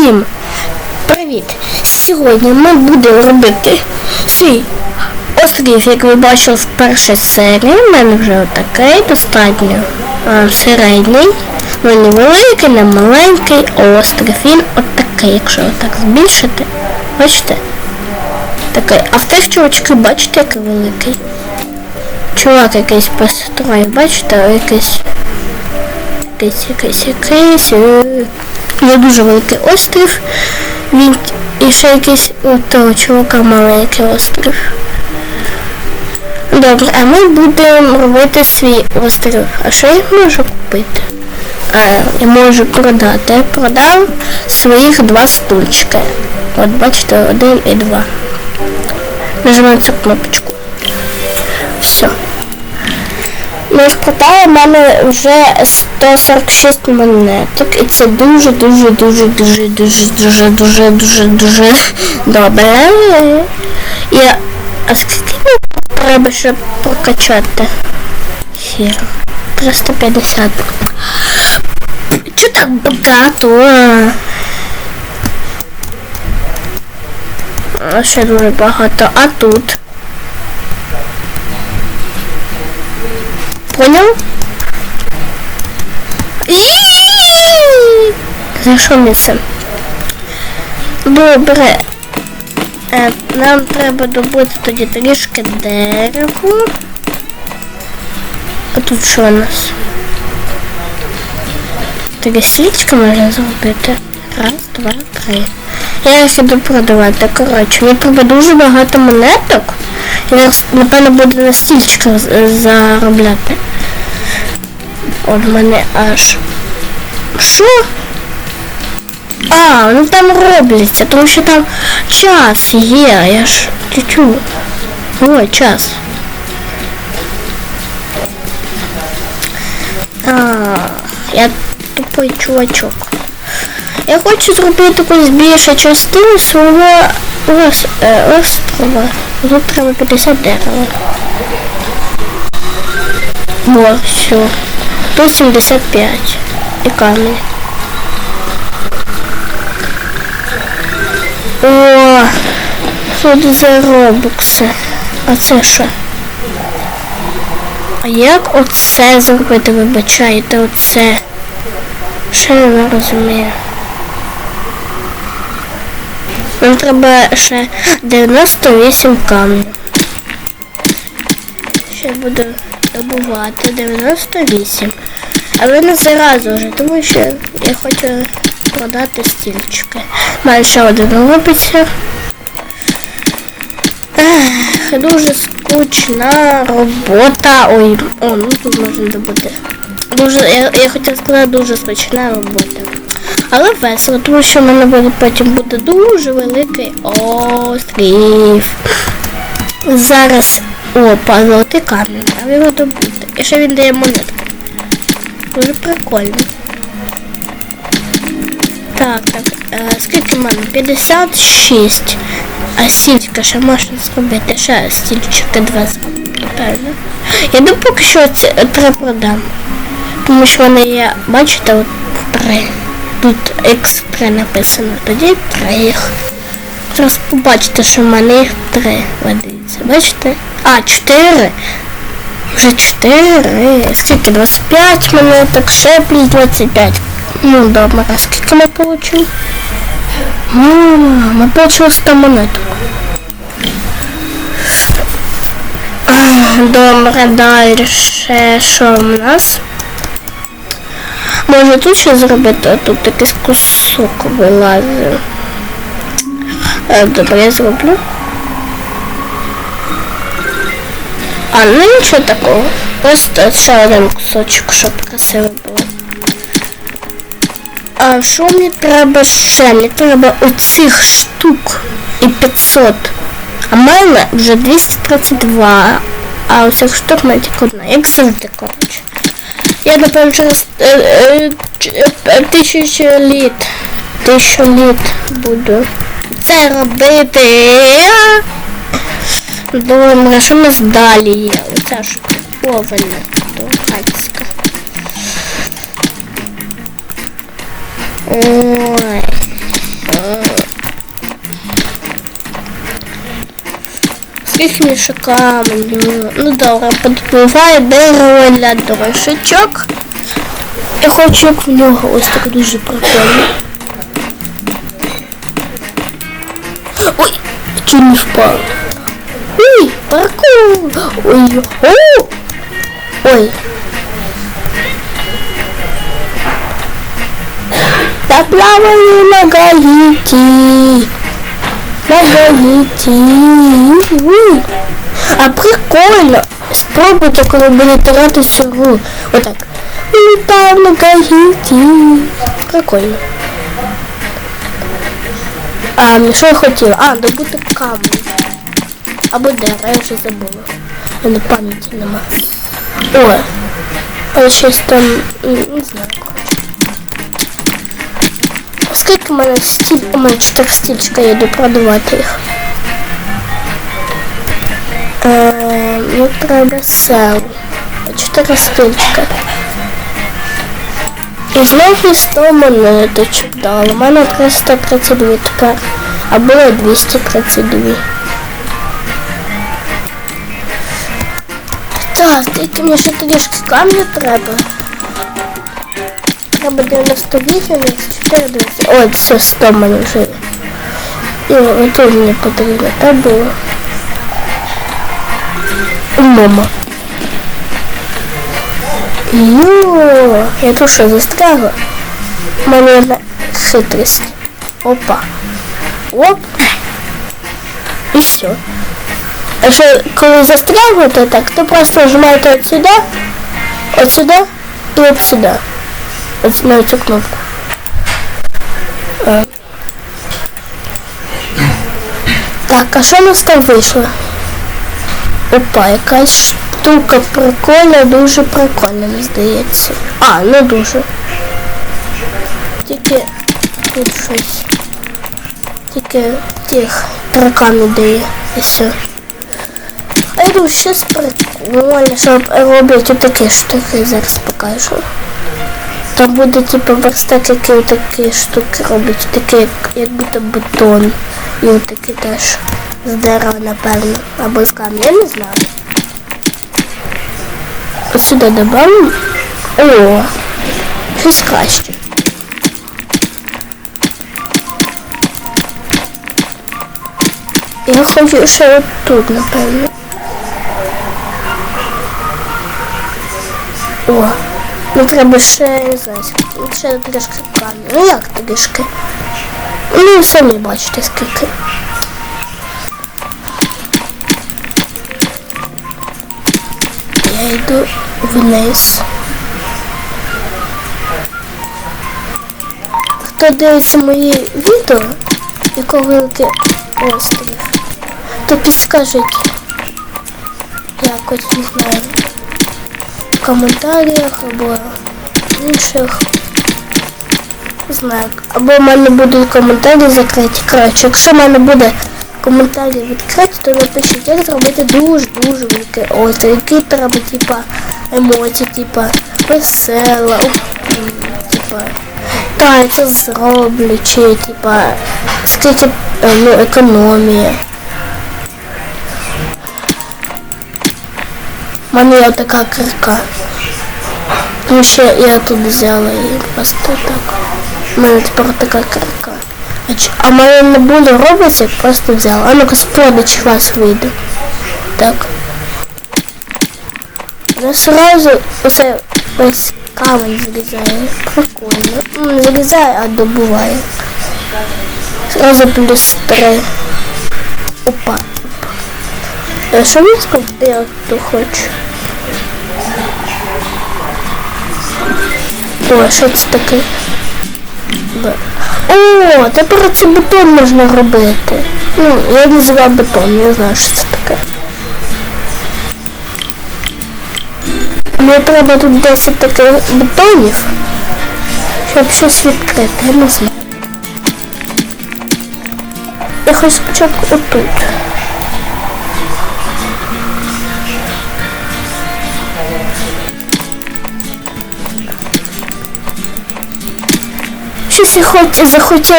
Всім привіт! Сьогодні ми будемо робити свій острів, як ви бачили в першій серії. У мене вже отакий, достатньо а, середній. Ну не великий, не маленький острів. Він отакий, якщо отак збільшити. Бачите? Такий. А в тих чувачки, бачите, який великий. Чувак якийсь построїв, бачите, якийсь якийсь, якийсь, якийсь. Е, Є дуже великий острів. Він і ще якийсь у того чувака маленький острів. Добре, а ми будемо робити свій острів. А що я можу купити? А, я можу продати. Продав своїх два стульчики. От бачите, один і два. Нажимаємо цю кнопочку. Все. Ми вкладали в мене вже 146 монеток. І це дуже, дуже, дуже, дуже, дуже, дуже, дуже, дуже, добре. І, а скільки мені треба, щоб прокачати? Хір. 350. Чого так багато? А ще дуже багато. А тут? Понял? Зайшов місце. Добре. Е, нам треба добути тоді трішки дерева. А тут що у нас? Три свічки можна зробити. Раз, два, три. Я їх іду продавати. Коротше, мені треба дуже багато монеток. Напевно, буду на стільчиках заробляти. От мене аж. Що? А, ну там робляться, тому що там час є, я ж чуть-чуть. Ой, час. А, я тупий чувачок. Я хочу зробити якусь більшу частину свого ос, е, острова. Тут треба 50 дерева. Во, все. Тут 75. І камінь. О, тут за робокси. А це що? А як оце зробити, вибачаєте, оце? Ще не розумію. Нам треба ще 98 камнів. Ще буду добувати 98. Але не зразу вже, тому що я хочу продати стільчики. Маю ще один робиться. Ех, дуже скучна робота. Ой, о, ну тут можна добути. Дуже, я, я хотіла сказати, дуже скучна робота. Але весело, тому що в мене буде потім буде дуже великий острів. Зараз опа, золотий камінь, треба його добути. І ще він дає монетку. Дуже прикольно. Так, так, е, скільки в мене? 56. А стільчика ще можна зробити. Ще стільчики два напевно. Я думаю, поки що ці три продам. Тому що вони є, бачите, от три. Тут X3 написано, тоді три їх. Зараз побачите, що в мене їх три ведеться. Бачите? А, чотири. Вже чотири. Скільки? 25 монеток, ще плюс 25. Ну, добре, скільки ми получили? Ну, ми получили 100 монеток. Добре, далі що в нас? Може тут ще зробити, а тут якийсь кусок вилазить. Е, Добре, я зроблю. А, ну нічого такого. Просто ще один кусочок, щоб красиво було. А що мені треба ще? Мені треба оцих штук і 500. А мене вже 232. А оцих штук в мене тільки одна. Як завжди, коротше. Я напевно е, е, через тисячу літ. Тисячу літ буду. Це робити. Думаємо, що ми здалі є. Оце ж повинна хатська. Е, Техніше камень. Ну добре, подбиває дерево для дорожечок. Я хочу в нього ось так дуже прикольно. Ой, чуть не впав. Ой, паркур. Ой, о! Ой. Я плаваю на Гаити. На Гаити. Ui. А прикольно. Спробуйте, коли будете грати цю гру. Отак. Літав на Гаїті. Прикольно. А, що я хотіла? А, добути камінь. Або дерево, я вже забула. У мене пам'яті нема. О, а щось там, м, не знаю, коротше. Скільки в мене стіль, у мене 4 стільчика, я йду продавати їх. Е, ну, треба сел. 4 стільчика. І знову 100 монеточок дали. У мене 332 тепер. А було 232. Так, тільки мені ще трішки камню треба. Треба 98, 4, 20. Ой, все, 100 мене вже. є. І ото мені потрібно. Та було. Мама. Йо, я тут що застрягла? У мене одна хитрість. Опа. Оп. І все. А що, коли застрягнете так, то просто нажимаєте от сюди, от сюди і от сюди. От на цю кнопку. Так, а що у нас там вийшло? Опа, якась штука прикольна, дуже прикольна, мені здається. А, не дуже. Тільки тут щось. Тільки тих тараканів дає. І все. А я думаю, щось прикольне, щоб робити такі штуки, зараз покажу. Там буде типу верстак, який такі штуки робить, такі як, як будто бетон. І отакі теж з дерева, напевно. Або з камня, я не знаю. Ось сюди добавимо. О, щось краще. Я хочу ще от тут, напевно. О, ну треба ще, знаю, ще трішки камінь. Ну як трішки? Ну, самі бачите скільки. Я йду вниз. Хто дивиться мої відео, якого великий острів, то підскажіть якось не знаю. В коментарях або знаю. Або в мене будуть коментарі закриті. Коротше, якщо в мене буде коментарі відкриті, то напишіть, як зробити дуже-дуже велике острів. Які треба, типа, емоції, типа, весела, типа, та я це зроблю, чи типа, скільки е, ну, економія. У мене є така кирка. Ну ще я тут взяла її просто так. У мене тепер така кирка. А, в мене не буде робиться, просто взяла. А ну-ка сподич вас вийде. Так. Я сразу усе весь камень залізає. Прикольно. Ну, залізає, а добуває. Сразу плюс три. Опа. Що він сказав? Я тут хочу. О, що це таке? О, тепер це бетон можна робити. Ну, я називаю бетон, я знаю, що це таке. Мені треба тут 10 таких бетонів, щоб щось відкрити, я не знаю. Я хочу спочатку отут. Захотіла